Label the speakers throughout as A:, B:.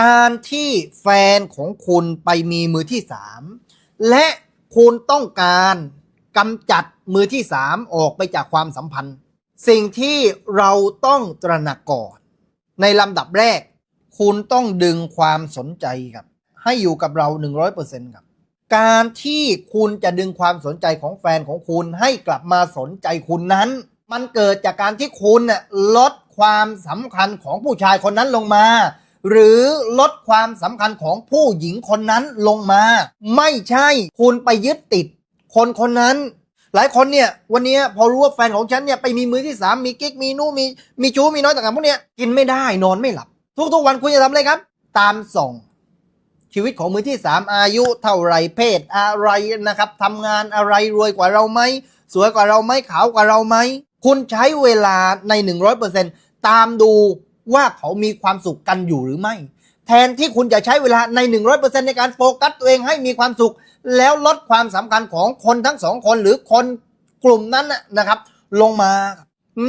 A: การที่แฟนของคุณไปมีมือที่สามและคุณต้องการกำจัดมือที่สามออกไปจากความสัมพันธ์ สิ่งที่เราต้องตระหนักก่อน ในลำดับแรก คุณต้องดึงความสนใจครับให้อยู่กับเรา 100%ครับการที่คุณจะดึงความสนใจของแฟนของคุณให้กลับมาสนใจคุณนั้น มันเกิดจากการที่คุณลดความสำคัญของผู้ชายคนนั้นลงมา หรือลดความสำคัญของผู้หญิงคนนั้นลงมา ไม่ใช่คุณไปยึดติด คนคนนั้น หลายคนเนี่ย วันนี้พอรู้ว่าแฟนของฉันเนี่ยไปมีมือที่สามมีกิ๊กมีนู่นมีมีชู้มีน้อยต่างๆพวกเนี้ยกินไม่ได้นอนไม่หลับ ทุกๆวันคุณจะทำอะไรครับ ตามส่งชีวิตของมือที่สามอายุเท่าไรเพศอะไรนะครับทำงานอะไรรวยกว่าเราไหมสวยกว่าเราไหมขาวกว่าเราไหมคุณใช้เวลาใน 100%ตามดู ว่าเขามีความสุขกันอยู่หรือไม่ แทนที่คุณจะใช้เวลาใน 100%ในการโฟกัสตัวเองให้มีความสุข แล้วลดความสำคัญของคนทั้งสองคนหรือคนกลุ่มนั้นนะครับ ลงมา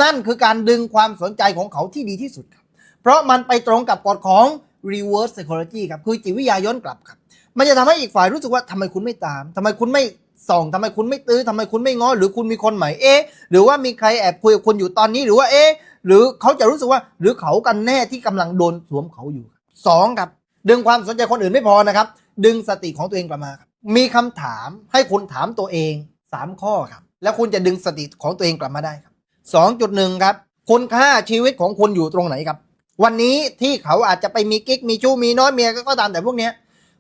A: นั่นคือการดึงความสนใจของเขาที่ดีที่สุดครับ เพราะมันไปตรงกับกฎของ reverse psychology ครับคือจิตวิทยาย้อนกลับครับ มันจะทำให้อีกฝ่ายรู้สึกว่าทำไมคุณไม่ตามทำไมคุณไม่ส่องทำไมคุณไม่ตื้อทำไมคุณไม่ง้อหรือคุณมีคนใหม่เอ๊ะหรือว่ามีใครแอบคุยกับคุณอยู่ตอนนี้หรือว่าเอ๊ะ หรือเขาจะรู้สึกว่า หรือเขากันแน่ที่กำลังโดนสวมเขาอยู่สองครับ ดึงความสนใจคนอื่นไม่พอนะครับ ดึงสติของตัวเองกลับมาครับมีคำถามให้คุณถามตัวเองสามข้อครับ แล้วคุณจะดึงสติของตัวเองกลับมาได้ครับสองจุดหนึ่งครับคุณค่าชีวิตของคุณอยู่ตรงไหนครับ วันนี้ที่เขาอาจจะไปมีกิ๊กมีชู้มีน้อยเมียก็ตามแต่พวกเนี้ย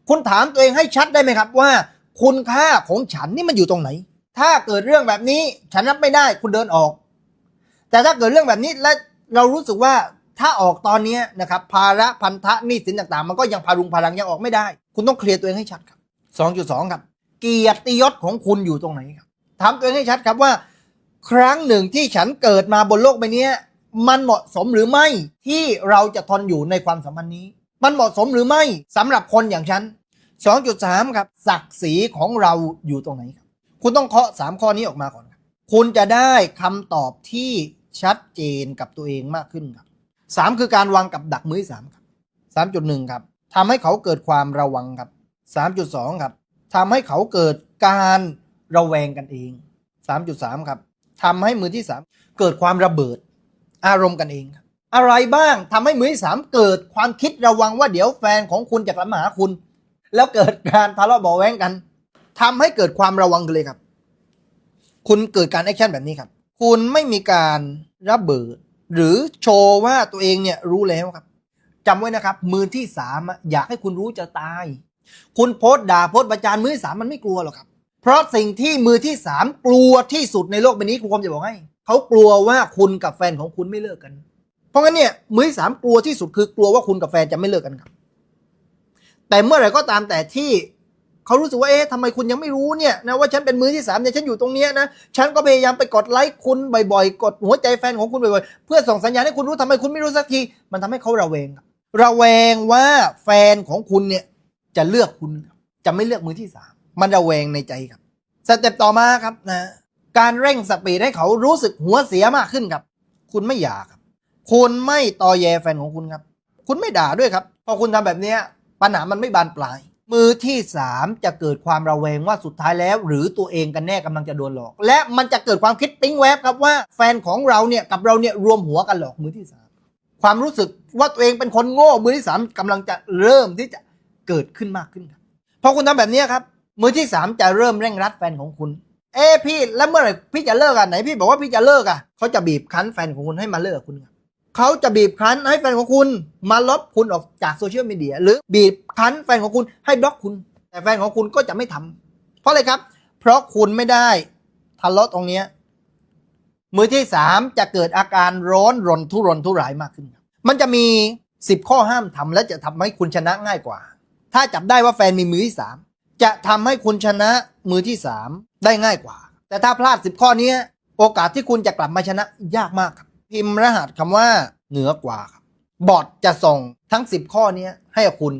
A: คุณถามตัวเองให้ชัดได้ไหมครับว่า คุณค่าของฉันนี่มันอยู่ตรงไหน ถ้าเกิดเรื่องแบบนี้ฉันรับไม่ได้คุณเดินออก แต่ถ้าเกิดเรื่องแบบนี้และเรารู้สึกว่าถ้าออกตอนนี้นะครับภาระพันธะหนี้สินต่างๆ มันก็ยังพารุงพารังยังออกไม่ได้ คุณต้องเคลียร์ตัวเองให้ชัดครับ 2.2 ครับ เกียรติยศของคุณอยู่ตรงไหนครับถามตัวเองให้ชัดครับว่า ครั้งหนึ่งที่ฉันเกิดมาบนโลกใบนี้มันเหมาะสมหรือไม่ที่เราจะทนอยู่ในความสัมพันธ์นี้ มันเหมาะสมหรือไม่สำหรับคนอย่างฉัน 2.3 ครับ ศักดิ์ศรีของเราอยู่ตรงไหนครับ คุณต้องเคาะ3ข้อนี้ออกมาก่อน คุณจะได้คำตอบที่ชัดเจนกับตัวเองมากขึ้นครับ3คือการวางกับดักมือสามครับ3.1ครับทำให้เขาเกิดความระวังครับ3.2ครับทำให้เขาเกิดการระแวงกันเอง3.3ครับทำให้มือที่3เกิดความระเบิด อารมณ์กันเองครับอะไรบ้างทำให้มือที่สามเกิดความคิดระวังว่าเดี๋ยวแฟนของคุณจะกลับมาหาคุณ แล้วเกิดการทะเลาะเบาแว้งกันทำให้เกิดความระวังกันเลยครับ คุณเกิดการแอคชั่นแบบนี้ครับ คุณไม่มีการระเบิด หรือโชว์ว่าตัวเองเนี่ยรู้แล้วครับจำไว้นะครับมือที่สามอยากให้คุณรู้จะตาย คุณโพสต์ด่าโพสต์ประจานมือที่สามมันไม่กลัวหรอกครับ เพราะสิ่งที่มือที่สามกลัวที่สุดในโลกใบนี้ครูคมจะบอกให้เขากลัวว่าคุณกับแฟนของคุณไม่เลิกกัน เพราะงั้นเนี่ยมือที่สามกลัวที่สุดคือกลัวว่าคุณกับแฟนจะไม่เลิกกันครับ แต่เมื่อไหร่ก็ตามแต่ที่ เขารู้สึกว่าเอ๊ะทำไมคุณยังไม่รู้เนี่ยนะว่าฉันเป็นมือที่สามเนี่ยฉันอยู่ตรงเนี้ยนะฉันก็พยายามไปกดไลค์คุณบ่อยๆ กดหัวใจแฟนของคุณบ่อยๆ เพื่อส่งสัญญาณให้คุณรู้ทำไมคุณไม่รู้สักที มันทำให้เขาระแวงระแวงว่าแฟนของคุณเนี่ยจะเลือกคุณจะไม่เลือกมือที่สามมันระแวงในใจครับสเต็ปต่อมาครับนะการเร่งสปีดให้เขารู้สึกหัวเสียมากขึ้นครับ คุณไม่อยากครับ คุณไม่ตอแยแฟนของคุณครับ คุณไม่ด่าด้วยครับ พอคุณทำแบบเนี้ยปัญหามันไม่บานปลาย มือที่สามจะเกิดความระแวงว่าสุดท้ายแล้ว หรือตัวเองกันแน่กำลังจะโดนหลอก และมันจะเกิดความคิดปิ๊งแวบครับว่าแฟนของเราเนี่ยกับเราเนี่ยรวมหัวกันหลอกมือที่สามความรู้สึกว่าตัวเองเป็นคนโง่มือที่สามกำลังจะเริ่มที่จะเกิดขึ้นมากขึ้นครับพอคุณทำแบบนี้ครับ มือที่สามจะเริ่มเร่งรัดแฟนของคุณ เอ้พี่แล้วเมื่อไหร่พี่จะเลิกอะไหนพี่บอกว่าพี่จะเลิกอะเขาจะบีบคั้นแฟนของคุณให้มาเลิกกับคุณครับ เขาจะบีบคั้นให้แฟนของคุณมาลบคุณออกจากโซเชียลมีเดียหรือบีบคั้นแฟนของคุณให้บล็อกคุณ แต่แฟนของคุณก็จะไม่ทำเพราะอะไรครับ เพราะคุณไม่ได้ทะเลาะตรงเนี้ยมือที่สามจะเกิดอาการร้อนรนทุรนทุรายมากขึ้น มันจะมีสิบข้อห้ามทำและจะทำให้คุณชนะง่ายกว่า ถ้าจับได้ว่าแฟนมีมือที่สามจะทำให้คุณชนะมือที่สามได้ง่ายกว่า แต่ถ้าพลาดสิบข้อนี้โอกาสที่คุณจะกลับมาชนะยากมากครับ พิมพ์รหัสคำว่าเหนือกว่าครับบอทจะส่งทั้ง 10 ข้อนี้ให้กับคุณ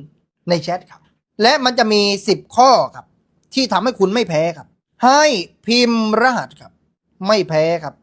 A: ในแชทครับ และมันจะมี 10 ข้อครับ ที่ทำให้คุณไม่แพ้ครับ ให้พิมพ์รหัสครับ ไม่แพ้ครับ